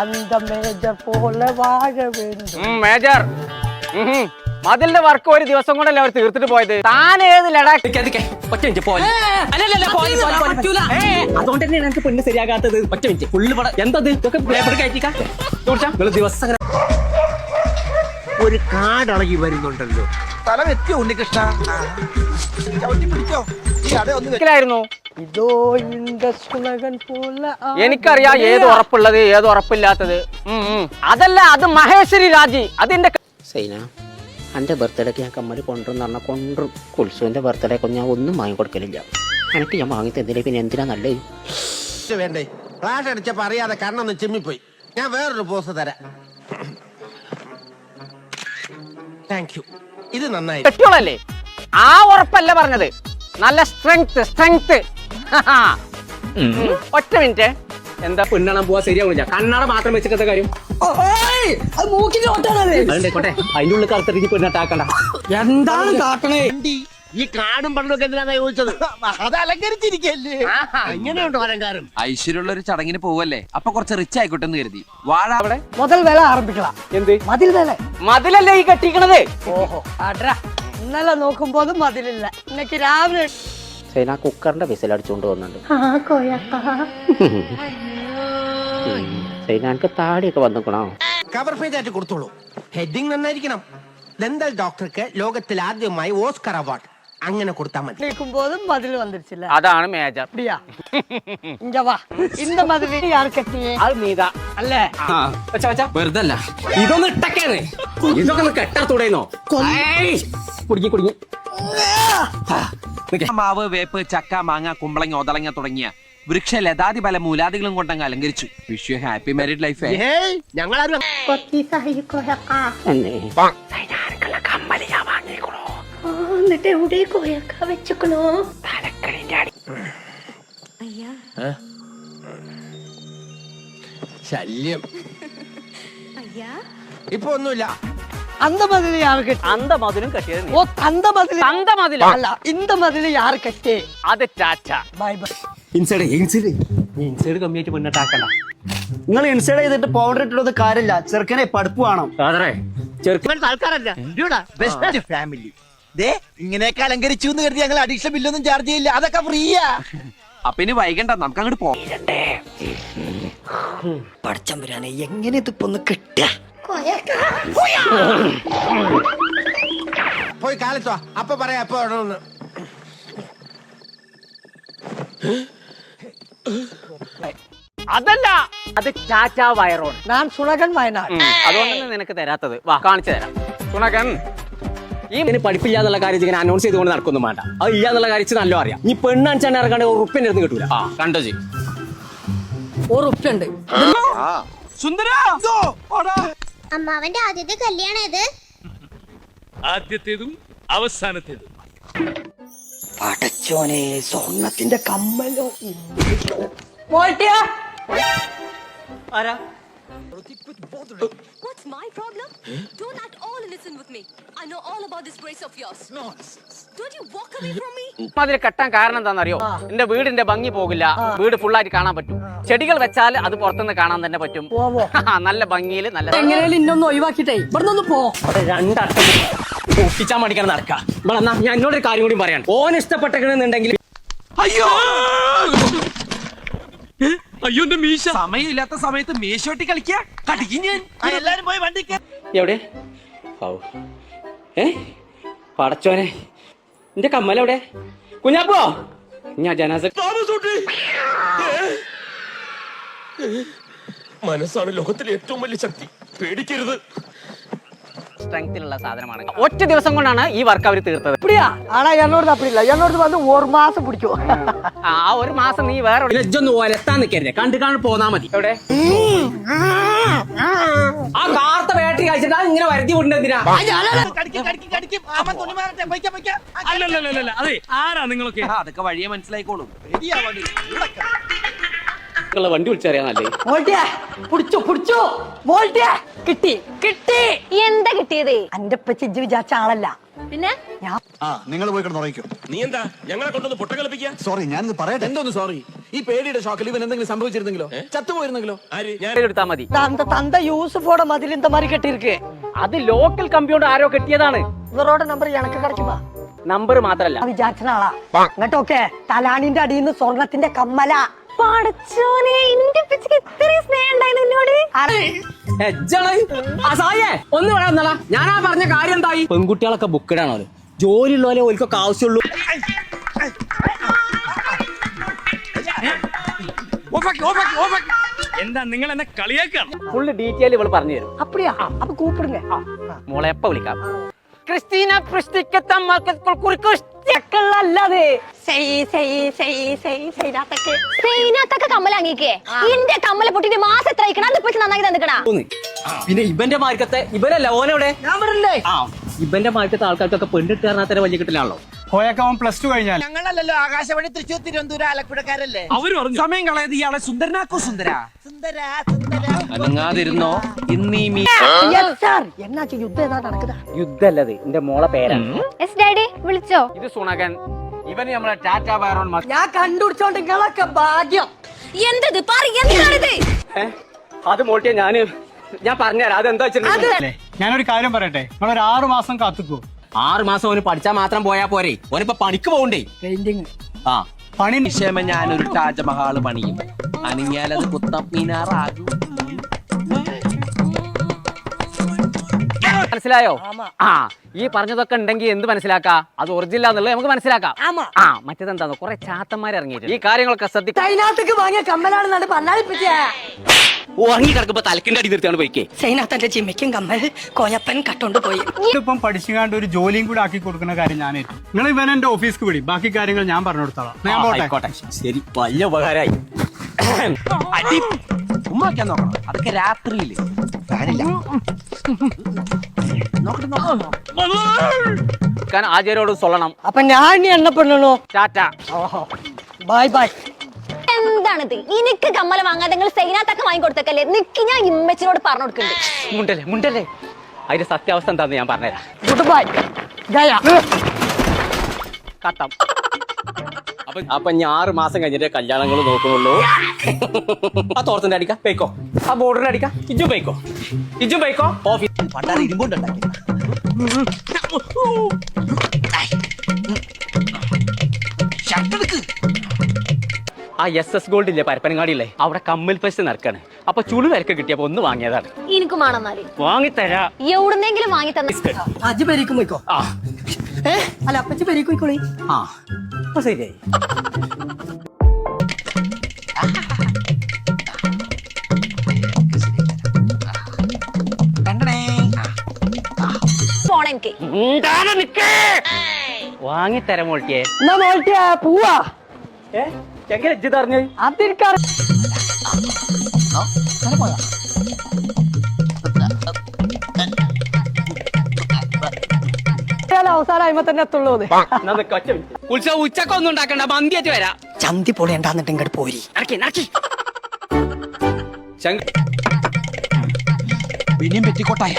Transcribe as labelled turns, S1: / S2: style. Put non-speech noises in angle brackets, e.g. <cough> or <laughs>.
S1: அந்த மேஜர் போல வாழ வேண்டும்
S2: ഉം, മേജർ ഉം, ഉം. മതിലിന്റെ വർക്ക് ഒരു ദിവസം കൊണ്ടല്ലേ അവർ തീർത്തിട്ട് പോയത് താൻ ഏത് ലഡാക്ക്
S3: നിക്ക് നിക്ക്. ഒറ്റ മിനിറ്റ് പോലെ അല്ലല്ല പോലെ പോലെ പോലെ അതുകൊണ്ട് തന്നെയാണ് എനിക്ക് പെണ്ണ് ശരിയാകാത്തത് ഒറ്റ മിനിറ്റ് ഫുള്ള് പടം എന്തത് ഇതൊക്കെ പേപ്പർ കയറ്റിക്കാം നിങ്ങൾ ദിവസം അങ്ങനെ
S4: ഒരു കാടളകി വരുന്നുണ്ടല്ലോ സ്ഥലം എത്തിയോ ഉണ്ണികൃഷ്ണ ചവിട്ടി പിടിച്ചോ
S1: ഒന്നിക്കലായിരുന്നു ഇതോ ഇൻഡസ്കുലകൻ പോലെ
S2: എനിക്കറിയാം ഏത് ഉറപ്പുള്ളത് ഏത് ഉറപ്പില്ലാത്തത്. അതല്ല അത് മഹേശ്വരി രാജി. അതിന്റെ
S5: സൈന എന്റെ ബർത്ത്ഡേക്ക് ഞാൻ കമ്മൽ കൊണ്ടുവന്ന് പറഞ്ഞാൽ കൊണ്ടും കുൽസുവിന്റെ ബർത്ത്ഡേക്ക് ഞാൻ ഒന്നും വാങ്ങി കൊടുക്കലില്ല. എനിക്ക് ഞാൻ വാങ്ങി തന്നില്ല പിന്നെ എന്തിനാ നല്ലത്?
S4: വേണ്ടേ? ഫ്ലാഷ് അടിച്ചപ്പോൾ അറിയാതെ കണ്ണൊന്ന് ചിമ്മിപ്പോയി. ഞാൻ വേറൊരു പോസ് തരാം. താങ്ക് യു ഇത് നന്നായി.
S2: ആ ഉറപ്പല്ല പറഞ്ഞത്. നല്ല സ്ട്രെങ്ത് സ്ട്രെങ്ത് ഒറ്റ മിനിറ്റ്.
S3: എന്താ പെണ്ണാണാൻ പോവാ ശരിയാവുന്നില്ല കണ്ണാട മാത്രം വെച്ചിട്ട് കാര്യം.
S1: എന്താണ്
S4: ഈ
S6: ഐശ്വര്യമുള്ള ഒരു ചടങ്ങിന് പോവല്ലേ? അപ്പൊ കുറച്ച് റിച്ച് ആയിക്കോട്ടെ എന്ന് കരുതി. വാഴ അവിടെ?
S1: മുതൽ വേല ആരംഭിക്കണം
S2: എന്ത്?
S1: മതിൽ വേല.
S2: മതിലല്ലേ ഈ കെട്ടിക്കണത്?
S1: ഓഹോ. ആട്രാ. ഇന്നലെ നോക്കുമ്പോൾ മതിലില്ല ഇന്നക്ക് രാവിലെ
S5: സൈന കുക്കറിന്റെ വിസിലടിച്ചുകൊണ്ട് വന്നിട്ടുണ്ട്. ഉം. സൈന എനിക്ക് താടിയൊക്കെ വന്നിക്കണോ?
S4: കവർ പേജ് ആയിട്ട് കൊടുത്തോളൂ. ഹെഡിങ് നന്നായിരിക്കണം. ദന്തൽ ഡോക്ടർക്ക് ലോകത്തിൽ ആദ്യമായി ഓസ്കർ അവാർഡ് അങ്ങനെ കൊടുത്താൽ മതി
S1: நிற்கும்போது மதில் வந்துருச்சுல்ல
S2: അതാണ് മേജർ
S1: அப்படியா இங்க வா இந்த மதில் யார் கட்டியே
S2: അത് നീതാ
S1: அல்ல
S3: വെറുതെ അല്ല ഇതൊന്ന് ഇട്ടക്കേന്ന് ഇതൊക്കെ ഒന്ന് കെട്ടാ തുടയുന്നോ കുടുങ്ങി കുടുങ്ങി
S6: മാവ് വേപ്പ് ചക്ക മാങ്ങ കുമ്പളങ്ങ ഒതളങ്ങ തുടങ്ങിയ വൃക്ഷ ലതാതി പല മൂലാദികളും കൊണ്ടങ്ങ് അലങ്കരിച്ചു wish you happy married life
S4: ഏയ് ഞങ്ങളാരും
S5: എന്നെ
S7: എന്നിട്ട് എവിടേക്ക് പോയേക്കാ വെച്ചക്കണോ? തലക്കണിന്റെ അടി അയ്യാ.
S4: ശല്യം.
S7: അയ്യാ.
S4: ഇപ്പൊ ഒന്നുമില്ല.
S1: അന്തമതിൽ യാർ
S2: കെട്ടി. അന്തമതിലും കെട്ടിയത്
S1: ഓ തന്തമതിൽ അന്തമതിൽ
S2: അല്ല ഇന്തമതിൽ
S1: യാർ കെട്ടി. അത് tata. Bye
S2: bye. Inside
S1: inside. നീ
S3: ഇൻസൈഡ് കമ്മിയായിട്ട് മുന്നോട്ട് ആക്കണ്ട
S8: നിങ്ങൾ ഇൻസൈഡ് ചെയ്തിട്ട് പൗഡർ ഇട്ടിട്ടൊന്നും കാര്യമില്ല. ചെറുക്കനെ പഠിപ്പ് വേണം.
S3: അതെ ചെറുക്കൻ
S4: ആൾക്കാരല്ല. ബെസ്റ്റ് ഫാമിലി ദേ ഇങ്ങനെയൊക്കെ അലങ്കരിച്ചു എന്ന് കരുതി ഞങ്ങൾ അഡീഷണൽ ബില്ലൊന്നും ചാർജ് ചെയ്യില്ല. അതൊക്കെ ഫ്രീയാ.
S6: അപ്പൊ ഇനി വൈകണ്ട നമുക്ക് അങ്ങോട്ട് പോകട്ടെ
S8: പടച്ചമ്പുരാനെ എങ്ങനെ ഇതിപ്പോ ഒന്ന്
S4: പോയി കാലത്തോ. അപ്പൊ പറയാ അപ്പൊ
S2: അതല്ല അത് ചാച്ചാ വയറോൺ
S1: ഞാൻ സുണകൻ വയനാട്.
S2: അതുകൊണ്ടാണ് നിനക്ക് തരാത്തത്. വാ കാണിച്ചു തരാം. സുണകൻ
S3: ഈ ഇതിന് പഠിപ്പില്ലാന്നുള്ള കാര്യം ഇങ്ങനെ അനൗൺസ് ചെയ്തുകൊണ്ട് നടക്കൊന്നും വേണ്ട അത് ഇല്ല എന്നുള്ള കാര്യം നല്ലോ അറിയാം. ഈ പെണ്ണാണിച്ചാണ് ഇറങ്ങാണ്ട് ഉറുപ്പിന്റെ അടുത്ത് കിട്ടൂല. ആ കണ്ടോ ജി
S1: ഉറുപ്പുണ്ട്
S7: അമ്മാവന്റെ ആദ്യത്തെ കല്യാണം
S9: ആദ്യത്തേതും അവസാനത്തേതും.
S8: പടച്ചോനെ സ്വർണത്തിന്റെ കമ്മലോ.
S1: മോൾട്ടിയാ?
S10: What's my problem? Don't act all innocent with me. I know all about this brace of yours. Don't you walk away from me? <laughs>
S2: അതിൽ കെട്ടാൻ കാരണം എന്താണെന്നറിയോ? എന്റെ വീടിന്റെ ഭംഗി പോകില്ല. വീട് ഫുള്ളായിട്ട് കാണാൻ പറ്റും. ചെടികൾ വെച്ചാൽ അത് പുറത്തുനിന്ന് കാണാൻ തന്നെ പറ്റും. <laughs> നല്ല ഭംഗിയിൽ നല്ല
S1: എങ്ങനെയാലും ഇന്നൊന്ന് ഒഴിവാക്കിട്ടേ ഇവിടെ നിന്ന് പോ
S3: രണ്ടർത്ഥം ഒപ്പിച്ചാൻ മടിക്കാൻ നടക്കാം. ഇവിടെ എന്നാ ഞാൻ എന്നോടൊരു കാര്യം കൂടി പറയാൻ ഓൻ ഇഷ്ടപ്പെട്ടെന്നുണ്ടെങ്കിൽ
S6: അയ്യോ!
S9: അയ്യോ എന്റെ മീശ.
S6: സമയമില്ലാത്ത സമയത്ത് മേശോട്ടി കളിക്കാ? കടിക്കും ഞാൻ.
S4: എല്ലാരും പോയി വണ്ടി
S3: എവിടെ. ഏ? പടച്ചോനെ. എന്റെ കമ്മലെവിടെ കുഞ്ഞാപ്പോ ഞാൻ ജനാസ
S9: മനസ്സാണ് ലോകത്തിലെ ഏറ്റവും വലിയ ശക്തി. പേടിക്കരുത്.
S2: സ്ട്രെങ്തിലുള്ള സാധനമാണ് ഒറ്റ ദിവസം കൊണ്ടാണ് ഈ വർക്ക് അവർ തീർത്തത്
S1: அப்படியா ஆனா என்னோடது அப்படி இல்ல என்னோடது வந்து ஒரு மாசம் பிடிக்கும்
S2: ആ ഒരു മാസം നീ വേറെ എവിടെ-
S3: ലജ്ജൊന്ന് ഒലത്താൻ നിൽക്കരുത് കണ്ടു കാണു പോന്നാ മതി
S2: എവിടെ
S3: ആ കാർത്ത ബാറ്ററി കഴിച്ചിട്ട് അത് ഇങ്ങനെ വരുത്തി വിടുന്നത് എന്തിനാ
S4: കടിക്കും കടിക്കും കടിക്കും അമ്മ തുണി മാറട്ടെ പൊയ്ക്കാം പൊയ്ക്കാം
S9: അല്ലല്ലല്ല അതെ ആരാ നിങ്ങളൊക്കെ
S6: ആ, അതൊക്കെ വഴിയെ മനസ്സിലായിക്കോളും
S4: റെഡിയാ വണ്ടി ഇവിടെ
S3: ഉള്ള വണ്ടി വിളിച്ചറിയാൻ നല്ലേ
S1: മോൾട്ടിയാ പിടിച്ചു പിടിച്ചു മോൾട്ടിയാ കിട്ടി കിട്ടി
S10: എന്താ കിട്ടിയത്
S1: അന്റെ പറ്റി ഇജ്ജ് വിചാരിച്ച ആളല്ല
S10: പിന്നെ
S11: ആ നിങ്ങൾ പോയി കിടന്ന് ഉറങ്ങിക്കോ
S9: നീ എന്താ ഞങ്ങളെ കൊണ്ടൊന്ന് പൊട്ട കളിപ്പിക്കാ
S11: സോറി ഞാനിത് പറയട്ടെ
S4: എന്തോന്ന് സോറി
S9: ഈ പേടിയുടെ ഷോക്കിൽ ഇവൻ എന്തെങ്കിലും സംഭവിച്ചിരുന്നെങ്കിലോ ചത്തുപോയിരുന്നെങ്കിലോ ആര് ഞാൻ
S2: എടുത്താൽ മതി
S1: அந்த தந்தை யூசுஃபோட மதில் இந்த மாதிரி கட்டியிருக்கு
S2: അത് ലോക്കൽ കമ്പ്യൂട്ടർ ആരോ കെട്ടിയതാണ്
S1: இவரோட நம்பர் எனக்கு கிடைக்குமா
S2: നമ്പർ മാത്രല്ല
S1: ഞാൻ വിചാരിച്ച ആളാ അങ്ങോട്ടൊക്കെ തലാണിന്റെ അടിയിൽ നിന്ന് സ്വർണത്തിന്റെ കമ്മല
S7: പടച്ചോനെ എന്റെ പിച്ചക്ക് ഇത്രയും സ്നേഹം ഉണ്ടായിരുന്നു എന്നോട്
S3: ആ സായേ ഒന്ന് വേണമെന്നല്ല ഞാൻ ആ പറഞ്ഞ കാര്യം എന്തായി? പെൺകുട്ടികളൊക്കെ ബുക്കിടാണോ ജോലി ഉള്ളവരെ ഓൽക്കൊക്കെ ആവശ്യമുള്ളൂ.
S9: എന്താ നിങ്ങൾ എന്നെ കളിയാക്കാണ്?
S2: ഫുള്ള് ഡീറ്റെയിൽ ഇവൾ പറഞ്ഞു തരും.
S1: അപ്പടിയാ. അപ്പൊ കൂപ്പിടുന്നേ
S2: മോളെ എപ്പ വിളിക്കാം? ക്രിസ്റ്റീന
S1: പ്രിസ്റ്റിക്കത്തമ്മ കുറിക്കുഷ് സെയ് സെയ്
S7: ഇന്റെ കമ്മല പൊട്ടിട്ട് മാസം എത്ര അയക്കണം അത് ഇപ്പൊ നന്നാക്കി തന്നിക്കണ?
S3: തോന്നി. പിന്നെ ഇവന്റെ മാർക്കത്തെ ഇവനല്ല ഓനെവിടെ?
S1: ഞാൻ പറഞ്ഞില്ലേ?
S3: ആ ഇവന്റെ മാർക്കത്തെ ആൾക്കാർക്കൊക്കെ പെണ്ണിട്ട് കാരണം തന്നെ വലിയ കിട്ടലാണല്ലോ.
S8: പോയൊക്കെ പ്ലസ് ടു കഴിഞ്ഞാൽ.
S4: ഞങ്ങളല്ലല്ലോ ആകാശവാണി തൃശ്ശൂർ തിരുവനന്തപുരം ആലപ്പുഴക്കാരല്ലേ?
S9: അവർ പറഞ്ഞു
S6: സമയം കളയത് ഇയാളെ സുന്ദരനാക്കോ സുന്ദര.
S4: സുന്ദര സുന്ദര.
S6: അനങ്ങാതിരുന്നോ? ഇന്നീ മീ
S1: യെസ് സാർ എന്നാச்சு യുദ്ധം ഏതാ നടക്കുക
S2: യുദ്ധല്ലത്. എന്റെ മോളെ പേരാണ്
S7: എസ് ഡാഡി വിളിച്ചോ?
S2: ഇത് സുണകൻ ഇവന് നമ്മളെ ടാറ്റ ബാരോൺ മസ്
S1: ഞാൻ കണ്ടുപിടിച്ചോണ്ട് നിങ്ങളൊക്കെ ഭാഗ്യം.
S7: എന്തത്? പറ എന്താണിത്?
S3: അത് മോട്ടിയ ഞാൻ ഞാൻ പറഞ്ഞുതരാം. അതെന്താ വെച്ചിട്ടുണ്ടെങ്കിൽ
S8: ഞാനൊരു കാര്യം പറയട്ടെ? നമ്മളൊരു ആറു മാസം കാത്തുക്കോ.
S3: ആറ് മാസം ഓന് പഠിച്ചാൽ മാത്രം പോയാ പോരെ. ഓനിപ്പോ പണിക്ക് പോകണ്ടേ
S1: പെയിന്റിങ്
S3: ആ.
S8: പണി
S6: നിക്ഷേമ ഞാനൊരു താജ്മഹാൾ പണിയും. അനങ്ങിയാലത് കുത്തം മീനാറാകും.
S2: മനസ്സിലായോ? ആ ഈ പറഞ്ഞതൊക്കെ ഉണ്ടെങ്കിൽ എന്ത് മനസ്സിലാക്കാം? അത് ഒറിജിനൽ എന്നുള്ളത് നമുക്ക് മനസ്സിലാക്കാം. ആ മറ്റേതെന്താന്ന്? കുറെ ചാത്തന്മാർ ഇറങ്ങിയിട്ട് ഈ കാര്യങ്ങളൊക്കെ ശ്രദ്ധിക്കും
S1: വാങ്ങിയ കമ്മലാണെന്നാണ് പറഞ്ഞാലിപ്പിച്ചേ
S3: ഉറങ്ങി കിടക്കുമ്പോ തലക്കിന്റെ അടി നിർത്തിയാണ് പോയിക്കേ.
S1: ചൈനാത്തന്റെ ചിമ്മയ്ക്കും കമ്മൽ കോയപ്പൻ കട്ടോണ്ട് പോയി.
S8: പഠിച്ചുകാണ്ട് ഒരു ജോലിയും കൂടി ആക്കി കൊടുക്കുന്ന കാര്യം ഞാൻ ഏറ്റു. നിങ്ങൾ ഇവൻ എന്റെ ഓഫീസ്ക്ക് വിടി ബാക്കി കാര്യങ്ങൾ ഞാൻ പറഞ്ഞു കൊടുത്തോളാം ഞാൻ പോട്ടെ?
S3: ശരി. വലിയ ഉപകാരമായി
S6: അടി. ഉമ്മാക്കാൻ നോക്കണം. അതൊക്കെ രാത്രിയിൽ. ഫാനില്ല. നോക്കട്ടെ നോക്കട്ടെ.
S2: കാരണം ആചാര്യോട് സൊല്ലണം.
S1: അപ്പൊ ഞാൻ ഇനി എണ്ണ പെണ്ണു
S2: ടാറ്റ.
S1: Bye by.
S7: എന്താണിത്? എനിക്ക് കമ്മല വാങ്ങാതെ നിങ്ങൾ സൈനത്തൊക്കെ വാങ്ങിക്കൊടുത്തേക്കല്ലേ നിക്ക് ഞാൻ ഇമ്മച്ചിനോട് പറഞ്ഞു കൊടുക്കുന്നുണ്ട്
S2: മുണ്ടല്ലേ മുണ്ടല്ലേ? അതിന്റെ സത്യാവസ്ഥ എന്താന്ന് ഞാൻ പറഞ്ഞുതരാം.
S1: ഗുഡ് ബൈ ഗയ
S2: കട്ടം.
S3: അപ്പൊ അപ്പൊ ഞാൻ ആറ് മാസം കഴിഞ്ഞിട്ട് കല്യാണങ്ങൾ നോക്കുന്നുള്ളൂ. ആ തോർത്തിന്റെ അടിക്ക പൈക്കോ ആ ബോർഡറിന്റെ അടിക്ക ഇജു പൈക്കോ ഇജു പൈക്കോ ഓഫീസ്
S4: പണ്ടാറ് ഇരുമ്പുണ്ടാക്കി.
S2: ആ എസ് എസ് ഗോൾഡ് ഇല്ലേ പരപ്പനങ്ങാടിയില്ലേ? അവിടെ കമ്മൽ ഫെസ്റ്റ് നടക്കാണ്. അപ്പൊ ചുളു വിലക്ക് കിട്ടിയപ്പോ ഒന്ന് വാങ്ങിയതാണ്.
S7: എനിക്കും വേണമെന്നാൽ
S2: വാങ്ങിത്തരാ.
S7: എവിടുന്നെങ്കിലും വാങ്ങി തന്ന
S1: അജ് പെരിക്കും പോയിക്കോ?
S2: ആ.
S1: ഏ? അല്ല അപ്പച്ചി പെരിക്കും പോയിക്കോളി.
S2: ആ. ശരിയായി. വാങ്ങിത്തരാം മോൾട്ടിയെ.
S1: എന്നാ മോൾട്ടിയാ പൂവാ.
S2: ഏ? എങ്ങനെ ഇജ്ജ് തറഞ്ഞു
S1: അതിരിക്കാറ് അവസാനം അയിമ തന്നെ എത്തുള്ളൂ
S3: ഉത്സവം ഉച്ചക്കൊന്നും ഉണ്ടാക്കണ്ട മന്തിയായിട്ട് വരാം.
S1: ചന്തി പൊളിയണ്ടാന്നിട്ട് ഇങ്ങോട്ട് പോരി.
S6: പിന്നെയും പെറ്റിക്കോട്ടായ.